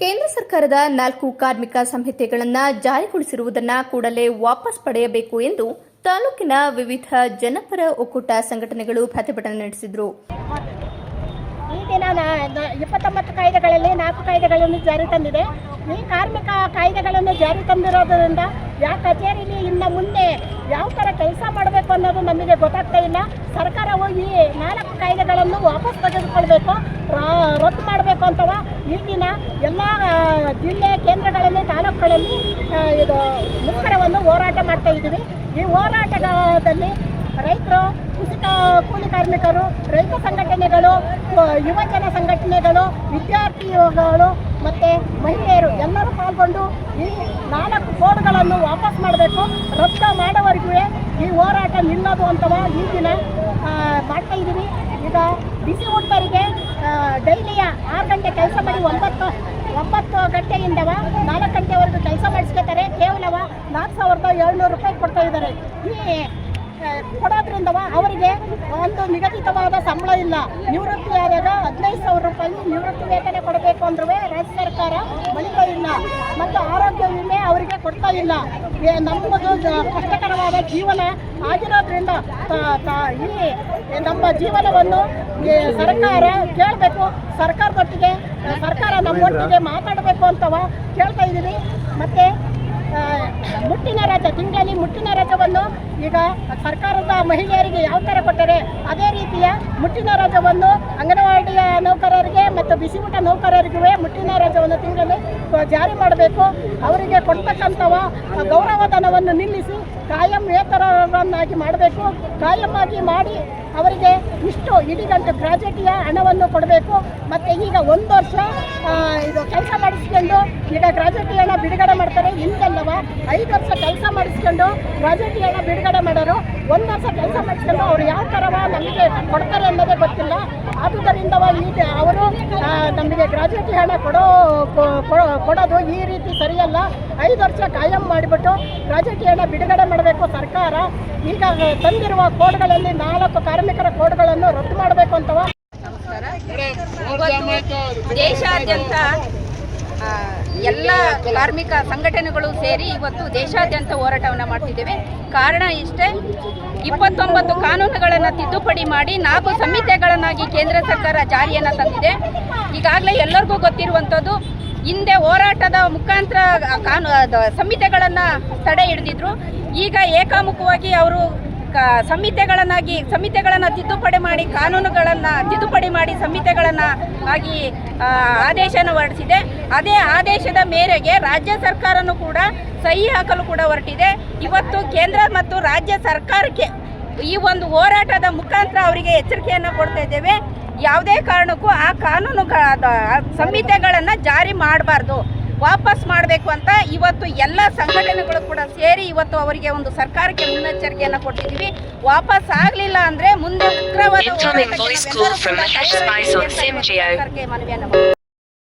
ಕೇಂದ್ರ ಸರ್ಕಾರದ ನಾಲ್ಕು ಕಾರ್ಮಿಕ ಸಂಹಿತೆಗಳನ್ನು ಜಾರಿಗೊಳಿಸಿರುವುದನ್ನು ಕೂಡಲೇ ವಾಪಸ್ ಪಡೆಯಬೇಕು ಎಂದು ತಾಲೂಕಿನ ವಿವಿಧ ಜನಪರ ಒಕ್ಕೂಟ ಸಂಘಟನೆಗಳು ಪ್ರತಿಭಟನೆ ನಡೆಸಿದರು. ಈ ದಿನ ಇಪ್ಪತ್ತೊಂಬತ್ತು ಕಾಯ್ದೆಗಳಲ್ಲಿ ನಾಲ್ಕು ಕಾಯ್ದೆಗಳನ್ನು ಜಾರಿ ತಂದಿದೆ. ಈ ಕಾರ್ಮಿಕ ಕಾಯ್ದೆಗಳನ್ನು ಜಾರಿ ತಂದಿರೋದ್ರಿಂದ ಯಾವ ಕಚೇರಿಲಿ ಇನ್ನು ಮುಂದೆ ಯಾವ ಥರ ಕೆಲಸ ಮಾಡಬೇಕು ಅನ್ನೋದು ನಮಗೆ ಗೊತ್ತಾಗ್ತಾ ಇಲ್ಲ. ಸರ್ಕಾರವು ಈ ನಾಲ್ಕು ಕಾಯ್ದೆಗಳನ್ನು ವಾಪಸ್ ತೆಗೆದುಕೊಳ್ಬೇಕು ರ- ರದ್ದು ಮಾಡಬೇಕು ಅಂತವ ಈಗಿನ ಎಲ್ಲ ಜಿಲ್ಲೆ ಕೇಂದ್ರಗಳಲ್ಲಿ, ತಾಲೂಕುಗಳಲ್ಲಿ ಇದು ಮುಷ್ಕರವನ್ನು ಹೋರಾಟ ಮಾಡ್ತಾ ಇದ್ದೀವಿ. ಈ ಹೋರಾಟದಲ್ಲಿ ರೈತರು, ಕುಸಿತ, ಕೂಲಿ ಕಾರ್ಮಿಕರು, ರೈತ ಸಂಘಟನೆಗಳು ಯುವಜನ ಸಂಘಟನೆಗಳು, ವಿದ್ಯಾರ್ಥಿಗಳು ಮತ್ತು ಮಹಿಳೆಯರು ಎಲ್ಲರೂ ಪಾಲ್ಗೊಂಡು ಈ ನಾಲ್ಕು ಕೋಡ್ಗಳನ್ನು ವಾಪಸ್ ಮಾಡಬೇಕು. ರಕ್ತ ಮಾಡೋವರೆಗೂ ಈ ಹೋರಾಟ ನಿಲ್ಲದು ಅಂತವ ಈ ದಿನ ಮಾಡ್ತಾ ಇದ್ದೀವಿ. ಈಗ ಬಿಸಿ ಹುಡುಗರಿಗೆ ಡೈಲಿಯ ಆರು ಗಂಟೆ ಕೆಲಸ ಮಾಡಿ ಒಂಬತ್ತು ಒಂಬತ್ತು ಗಂಟೆಯಿಂದವ ನಾಲ್ಕು ಗಂಟೆವರೆಗೂ ಕೆಲಸ ಮಾಡಿಸ್ಕೊತಾರೆ. ಕೇವಲವ ನಾಲ್ಕು ಸಾವಿರದ ಏಳ್ನೂರು ರೂಪಾಯಿ ಕೊಡ್ತಾ ಇದ್ದಾರೆ. ಈ ಕೊಡೋದ್ರಿಂದವ ಅವರಿಗೆ ಒಂದು ನಿಗದಿತವಾದ ಸಂಬಳ ಇಲ್ಲ. ನಿವೃತ್ತಿ ಆದಾಗ ಹದಿನೈದು ಸಾವಿರ ರೂಪಾಯಿ ನಿವೃತ್ತಿ ವೇತನ ಕೊಡಬೇಕು ಅಂದ್ರೂ ರಾಜ್ಯ ಸರ್ಕಾರ ಬಳಿಕ ಇಲ್ಲ. ಮತ್ತು ಕೊಡ್ತಾ ಇಲ್ಲ. ನಮ್ಮದು ಕಷ್ಟಕರವಾದ ಜೀವನ ಆಗಿರೋದ್ರಿಂದ ಈ ನಮ್ಮ ಜೀವನವನ್ನು ಸರ್ಕಾರ ಕೇಳಬೇಕು. ಸರ್ಕಾರದೊಟ್ಟಿಗೆ ಸರ್ಕಾರ ನಮ್ಮೊಟ್ಟಿಗೆ ಮಾತಾಡಬೇಕು ಅಂತವ ಕೇಳ್ತಾ ಇದ್ದೀವಿ. ಮತ್ತು ಮುಟ್ಟಿನ ರಜ, ತಿಂಗಳಲ್ಲಿ ಮುಟ್ಟಿನ ರಜವನ್ನು ಈಗ ಸರ್ಕಾರದ ಮಹಿಳೆಯರಿಗೆ ಯಾವ ಥರ ಕೊಟ್ಟರೆ ಅದೇ ರೀತಿಯ ಮುಟ್ಟಿನ ರಜವನ್ನು ಅಂಗನವಾಡಿಯ ನೌಕರರಿಗೆ ಮತ್ತು ಬಿಸಿ ಊಟ ನೌಕರರಿಗೂ ಮುಟ್ಟಿನ ರಜವನ್ನು ತಿಂಗಳಲ್ಲಿ ಜಾರಿ ಮಾಡಬೇಕು. ಅವರಿಗೆ ಕೊಡ್ತಕ್ಕಂಥವ ಗೌರವಧನವನ್ನು ನಿಲ್ಲಿಸಿ ಕಾಯಂ ವೇತನವನ್ನಾಗಿ ಮಾಡಬೇಕು. ಕಾಯಂ ಆಗಿ ಮಾಡಿ ಅವರಿಗೆ ಇಷ್ಟು ಇಡೀಗಂಟು ಪ್ರಾಜೆಕ್ಟಿಯ ಹಣವನ್ನು ಕೊಡಬೇಕು. ಮತ್ತು ಈಗ ಒಂದು ವರ್ಷ ಇದು ಕೆಲಸ ಮಾಡಿಸ್ಕೊಂಡು ಈಗ ಗ್ರಾಜ್ಯುಟಿ ಹಣ ಬಿಡುಗಡೆ ಮಾಡ್ತಾರೆ. ಹಿಂದೆಲ್ಲವ ಐದು ವರ್ಷ ಕೆಲಸ ಮಾಡಿಸ್ಕೊಂಡು ಗ್ರಾಜ್ಯುಟಿ ಹಣ ಬಿಡುಗಡೆ ಮಾಡೋರು. ಒಂದು ವರ್ಷ ಕೆಲಸ ಮಾಡಿಸ್ಕೊಂಡು ಅವ್ರು ಯಾವ ಥರವ ನಮಗೆ ಕೊಡ್ತಾರೆ ಅನ್ನೋದೇ ಗೊತ್ತಿಲ್ಲ. ಆದುದರಿಂದ ಈಗ ಅವರು ನಮಗೆ ಗ್ರಾಜ್ಯುಯೇಟಿ ಹಣ ಕೊಡೋ ಕೊ- ಕೊ- ಕೊಡೋದು ಈ ರೀತಿ ಸರಿಯಲ್ಲ. ಐದು ವರ್ಷ ಕಾಯಂ ಮಾಡಿಬಿಟ್ಟು ಗ್ರಾಜ್ಯುಯೇಟಿ ಹಣ ಬಿಡುಗಡೆ ಮಾಡಬೇಕು ಸರ್ಕಾರ. ಈಗ ತಂದಿರುವ ಕೋಡ್ಗಳಲ್ಲಿ ನಾಲ್ಕು ಕಾರ್ಮಿಕರ ಕೋಡ್ಗಳನ್ನು ರದ್ದು ಮಾಡಬೇಕು ಅಂತವ ದೇಶಾದ್ಯಂತ ಎಲ್ಲ ಕಾರ್ಮಿಕ ಸಂಘಟನೆಗಳು ಸೇರಿ ಇವತ್ತು ದೇಶಾದ್ಯಂತ ಹೋರಾಟವನ್ನು ಮಾಡ್ತಿದ್ದೇವೆ. ಕಾರಣ ಇಷ್ಟೇ ಇಪ್ಪತ್ತೊಂಬತ್ತು ಕಾನೂನುಗಳನ್ನು ತಿದ್ದುಪಡಿ ಮಾಡಿ ನಾಲ್ಕು ಸಂಹಿತೆಗಳನ್ನಾಗಿ ಕೇಂದ್ರ ಸರ್ಕಾರ ಜಾರಿಯನ್ನು ತಂದಿದೆ. ಈಗಾಗಲೇ ಎಲ್ಲರಿಗೂ ಗೊತ್ತಿರುವಂಥದ್ದು ಹಿಂದೆ ಹೋರಾಟದ ಮುಖಾಂತರ ಕಾನೂ ಸಂಹಿತೆಗಳನ್ನು ತಡೆ ಹಿಡಿದಿದ್ರು. ಈಗ ಏಕಾಮುಖವಾಗಿ ಅವರು ಸಂಹಿತೆಗಳನ್ನಾಗಿ ಸಂಹಿತೆಗಳನ್ನು ತಿದ್ದುಪಡಿ ಮಾಡಿ ಕಾನೂನುಗಳನ್ನು ತಿದ್ದುಪಡಿ ಮಾಡಿ ಸಂಹಿತೆಗಳನ್ನು ಆಗಿ ಆದೇಶನ ಹೊರಡಿಸಿದೆ. ಅದೇ ಆದೇಶದ ಮೇರೆಗೆ ರಾಜ್ಯ ಸರ್ಕಾರನೂ ಕೂಡ ಸಹಿ ಹಾಕಲು ಕೂಡ ಹೊರಟಿದೆ. ಇವತ್ತು ಕೇಂದ್ರ ಮತ್ತು ರಾಜ್ಯ ಸರ್ಕಾರಕ್ಕೆ ಈ ಒಂದು ಹೋರಾಟದ ಮುಖಾಂತರ ಅವರಿಗೆ ಎಚ್ಚರಿಕೆಯನ್ನು ಕೊಡ್ತಾ ಇದ್ದೇವೆ. ಯಾವುದೇ ಕಾರಣಕ್ಕೂ ಆ ಕಾನೂನುಗಳ ಸಂಹಿತೆಗಳನ್ನು ಜಾರಿ ಮಾಡಬಾರ್ದು. ವಾಪಸ್ ಮಾಡಬೇಕು ಅಂತ ಇವತ್ತು ಎಲ್ಲ ಸಂಘಟನೆಗಳು ಕೂಡ ಸೇರಿ ಇವತ್ತು ಅವರಿಗೆ ಒಂದು ಸರ್ಕಾರಕ್ಕೆ ಮುನ್ನೆಚ್ಚರಿಕೆಯನ್ನು ಕೊಟ್ಟಿದ್ದೀವಿ ವಾಪಸ್ ಆಗಲಿಲ್ಲ ಅಂದರೆ ಮುಂದೆ ಉಗ್ರವಾದ ಮನವಿಯನ್ನು.